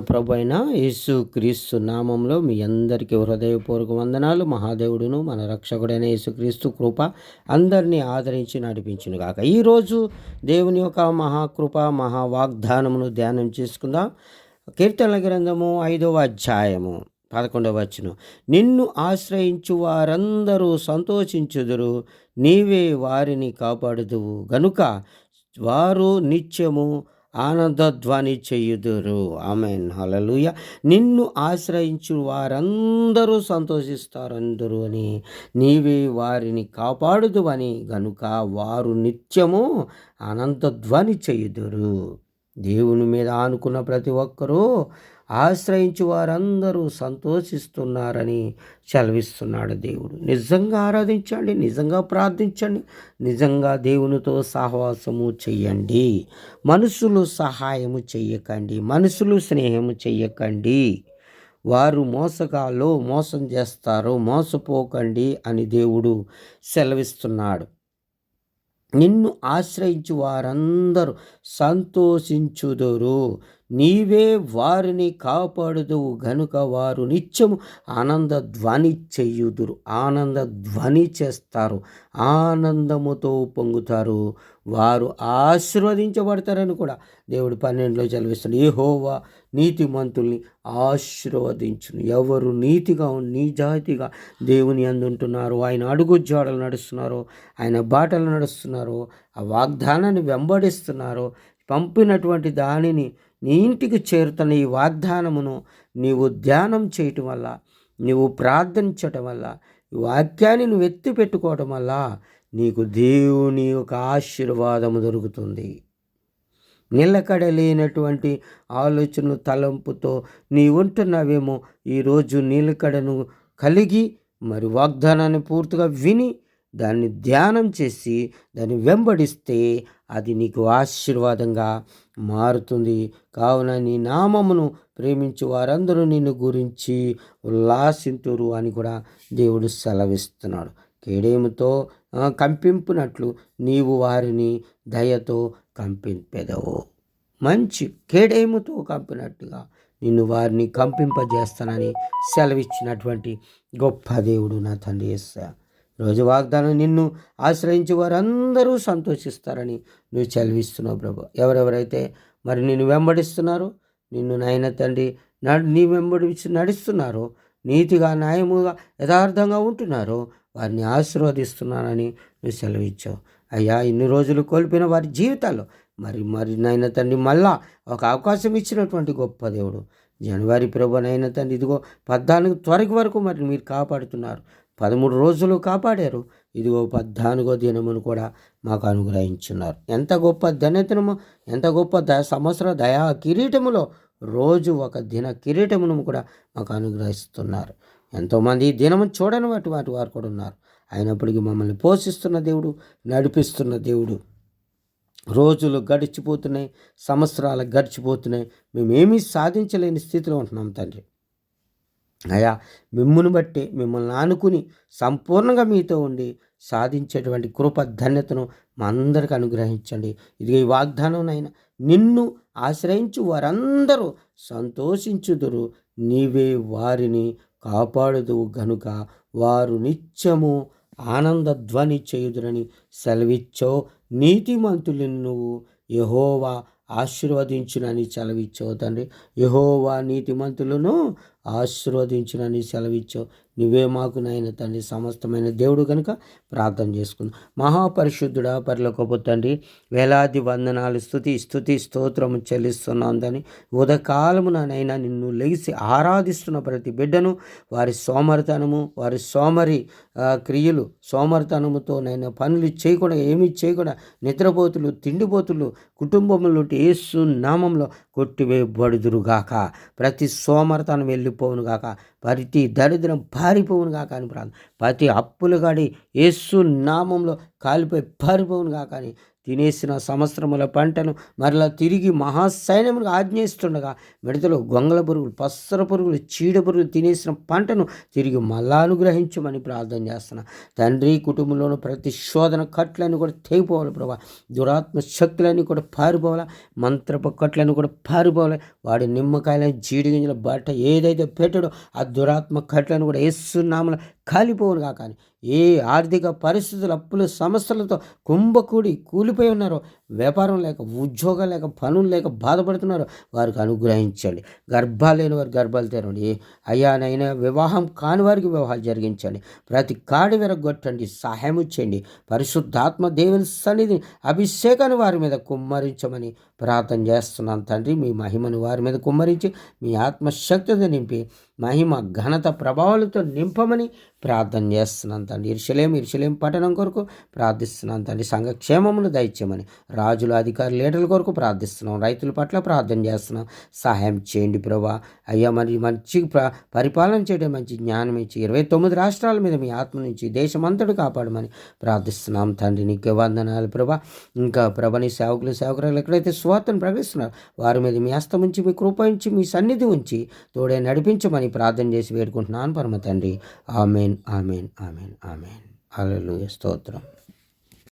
ప్రభు అయిన యేసు క్రీస్తు నామంలో మీ అందరికీ హృదయపూర్వక వందనాలు. మహాదేవుడును మన రక్షకుడైన యేసుక్రీస్తు కృప అందరినీ ఆదరించి నడిపించును గాక. ఈరోజు దేవుని యొక్క మహాకృప మహా వాగ్దానమును ధ్యానం చేసుకుందాం. కీర్తన గ్రంథము ఐదవ అధ్యాయము పదకొండవ వచ్చును నిన్ను ఆశ్రయించు వారందరూ సంతోషించుదురు నీవే వారిని కాపాడుదువు. గనుక వారు నిత్యము ఆనందధ్వని చెయ్యుదురు ఆమెన్. హలలుయ నిన్ను ఆశ్రయించు వారందరూ సంతోషిస్తారందరూ అని నీవే వారిని కాపాడుదు అని గనుక వారు నిత్యము ఆనందధ్వని చెయ్యుదురు దేవుని మీద ఆనుకున్న ప్రతి ఒక్కరూ ఆశ్రయించి వారందరూ సంతోషిస్తున్నారని చలవిస్తున్నాడు దేవుడు. నిజంగా ఆరాధించండి నిజంగా ప్రార్థించండి నిజంగా దేవునితో సహవాసము చెయ్యండి. మనుషులు సహాయము చెయ్యకండి మనుషులు స్నేహము చెయ్యకండి. వారు మోసగాళ్ళు మోసం చేస్తారు మోసపోకండి అని దేవుడు సెలవిస్తున్నాడు. నిన్ను ఆశ్రయించు వారందరూ సంతోషించుదురు. నీవే వారిని కాపాడుదువు గనుక వారు నిత్యము ఆనంద ధ్వని చెయ్యుదురు ఆనంద ధ్వని చేస్తారు. ఆనందముతో పొంగుతారు. వారు ఆశీర్వదించబడతారని కూడా దేవుడు పన్నెండులో చదివిస్తాడు ఏ హోవా నీతిమంతుల్ని ఆశీర్వదించును. ఎవరు నీతిగా నీజాతిగా దేవుని అందుంటున్నారు ఆయన అడుగు జాడలు నడుస్తున్నారో ఆయన బాటలు నడుస్తున్నారో ఆ వాగ్దానాన్ని వెంబడిస్తున్నారో పంపినటువంటి దానిని నీ ఇంటికి చేరుతున్న ఈ వాగ్దానమును నీవు ధ్యానం చేయటం వల్ల నీవు ప్రార్థించటం వల్ల ఈ వాక్యాన్ని నువ్వు ఎత్తి పెట్టుకోవటం వల్ల నీకు దేవుని యొక్క ఆశీర్వాదము దొరుకుతుంది. నిలకడలేనటువంటి ఆలోచనలు తలంపుతో నీ ఉంటున్నావేమో ఈరోజు నీలకడను కలిగి మరి వాగ్దానాన్ని పూర్తిగా విని దాన్ని ధ్యానం చేసి దాన్ని వెంబడిస్తే అది నీకు ఆశీర్వాదంగా మారుతుంది. కావున నీ నామమును ప్రేమించి వారందరూ నిన్ను గురించి ఉల్లాసింతురు అని కూడా దేవుడు సెలవిస్తున్నాడు. కేడేముతో కంపింపునట్లు నీవు వారిని దయతో కంపింపెదవు. మంచి కేడేముతో కంపినట్టుగా నిన్ను వారిని కంపింపజేస్తానని సెలవిచ్చినటువంటి గొప్ప దేవుడు నా తండ్రి ఎస్సా రోజు వాగ్దానం నిన్ను ఆశ్రయించి వారందరూ సంతోషిస్తారని నువ్వు చదివిస్తున్నావు ప్రభు. ఎవరెవరైతే మరి నిన్ను వెంబడిస్తున్నారో నిన్ను నాయన తండ్రి నడు నీ వెంబడించి నడుస్తున్నారో నీతిగా న్యాయముగా యథార్థంగా ఉంటున్నారో వారిని ఆశీర్వదిస్తున్నానని నువ్వు సెలవిచ్చావు. అయ్యా ఇన్ని రోజులు కోల్పోయిన వారి జీవితాల్లో మరి మరి నాయన తండ్రి మళ్ళా ఒక అవకాశం ఇచ్చినటువంటి గొప్ప దేవుడు. జనవరి ప్రభునైన తండ్రి. ఇదిగో పద్నాలుగు త్వరకు వరకు మరి మీరు కాపాడుతున్నారు. పదమూడు రోజులు కాపాడారు. ఇదిగో పద్నాలుగో దినమును కూడా మాకు అనుగ్రహించున్నారు. ఎంత గొప్ప ధనదినము ఎంత గొప్ప ద సంవత్సర దయా కిరీటములో రోజు ఒక దిన కిరీటమును కూడా మాకు అనుగ్రహిస్తున్నారు. ఎంతోమంది ఈ దినము చూడని వాటి వాటి వారు కూడా ఉన్నారు. అయినప్పటికీ మమ్మల్ని పోషిస్తున్న దేవుడు నడిపిస్తున్న దేవుడు. రోజులు గడిచిపోతున్నాయి సంవత్సరాలు గడిచిపోతున్నాయి. మేమేమీ సాధించలేని స్థితిలో ఉంటున్నాం తండ్రి. అయా మిమ్మును బట్టి మిమ్మల్ని ఆనుకుని సంపూర్ణంగా మీతో ఉండి సాధించేటువంటి కృప ధన్యతను మా అందరికి అనుగ్రహించండి. ఇది ఈ వాగ్దానం నాయన నిన్ను ఆశ్రయించు వారందరూ సంతోషించుదురు. నీవే వారిని కాపాడుదువు గనుక. వారు నిత్యము ఆనంద ధ్వని చేయుదురని సెలవిచ్చో నీతిమంతులను నువ్వు. యహోవా ఆశీర్వదించునని సెలవిచ్చో తండ్రి. యహోవా నీతిమంతులను ఆశీర్వదించునని సెలవిచ్చావు. నువ్వే మాకు నాయన తండ్రి సమస్తమైన దేవుడు కనుక ప్రార్థన చేసుకుందాం. మహాపరిశుద్ధుడా పరిలోకపు తండ్రి వేలాది వందనాలు స్థుతి స్థుతి స్తోత్రము చెల్లిస్తున్నాం ఉదకాలము ఉదకాలమునైనా నిన్ను లెగిసి ఆరాధిస్తున్న ప్రతి బిడ్డను వారి సోమరితనము వారి సోమరి క్రియలు సోమరితనముతో నైనా పనులు చేయకుండా ఏమీ చేయకుండా నిద్రపోతులు తిండిపోతులు కుటుంబములు ఏసు నామంలో కొట్టివేయబడుదురుగాక. ప్రతి సోమరతనం వెళ్ళిపోవునుగాక ప్రతి దరిద్రం పారిపోవునుగాక అని ప్రార్థన. ప్రతి అప్పులు గడి యేసు నామంలో కాలిపోయి పారిపోవునుగాక అని తినేసిన సంవత్సరముల పంటను మరలా తిరిగి మహాసైన్యములకు ఆజ్ఞయిస్తుండగా మిడతలు గొంగళ పురుగులు పస్సర పురుగులు చీడ పురుగులు తినేసిన పంటను తిరిగి మళ్ళా అనుగ్రహించమని ప్రార్థన చేస్తున్నా. తండ్రి కుటుంబంలోని ప్రతి శోధన కట్లన్నీ కూడా తెగిపోవాలి ప్రభా. దురాత్మ శక్తులన్నీ కూడా పారిపోవాలి మంత్రపు కట్లన్నీ కూడా పారిపోవాలి. వాడి నిమ్మకాయలని జీడిగింజల బట్ట ఏదైతే పెట్టాడో ఆ దురాత్మ కట్లను కూడా వేస్తున్నామని కాలిపోవును కాక ఏ ఆర్థిక పరిస్థితులు అప్పుల సమస్యలతో కుంభకూడి కూలిపోయి ఉన్నారో వ్యాపారం లేక ఉద్యోగం లేక పనులు లేక బాధపడుతున్నారు వారికి అనుగ్రహించండి. గర్భాలు లేని వారి గర్భాలు తెరవండి. అయ్యానైనా వివాహం కాని వారికి వివాహాలు జరిగించండి. ప్రతి కాడి విరగొట్టండి సహాయం ఇచ్చండి పరిశుద్ధాత్మ దేవుని సన్నిధి అభిషేకాన్ని వారి మీద కుమ్మరించమని ప్రార్థన చేస్తున్నాను తండ్రి. మీ మహిమను వారి మీద కుమ్మరించి మీ ఆత్మశక్తిని నింపి మహిమ ఘనత ప్రభావాలతో నింపమని ప్రార్థన చేస్తున్నాను తండ్రి. ఇరుషలేం ఇరుషలేం పట్టణం కొరకు ప్రార్థిస్తున్నాను తండ్రి. సంఘక్షేమమును దయచేయమని రాజులు అధికారులు లీడర్ల కొరకు ప్రార్థిస్తున్నాం. రైతుల పట్ల ప్రార్థన చేస్తున్నాం. సహాయం చేయండి ప్రభా. అయ్యా మరి మంచి ప్ర పరిపాలన చేయడం మంచి జ్ఞానం ఇచ్చి ఇరవై తొమ్మిది రాష్ట్రాల మీద మీ ఆత్మ నుంచి దేశమంతటి కాపాడమని ప్రార్థిస్తున్నాం. తండ్రి నీకే వందనాలు ప్రభా. ఇంకా ప్రభని సేవకులు సేవకురాలు ఎక్కడైతే స్వార్థను ప్రకటిస్తున్నారు వారి మీద మీ హస్తం ఉంచి మీ కృప ఉంచి మీ సన్నిధి ఉంచి తోడే నడిపించమని ప్రార్థన చేసి వేడుకుంటున్నాను పరమ తండ్రి. Amen amen amen amen. అలలు స్తోత్రం.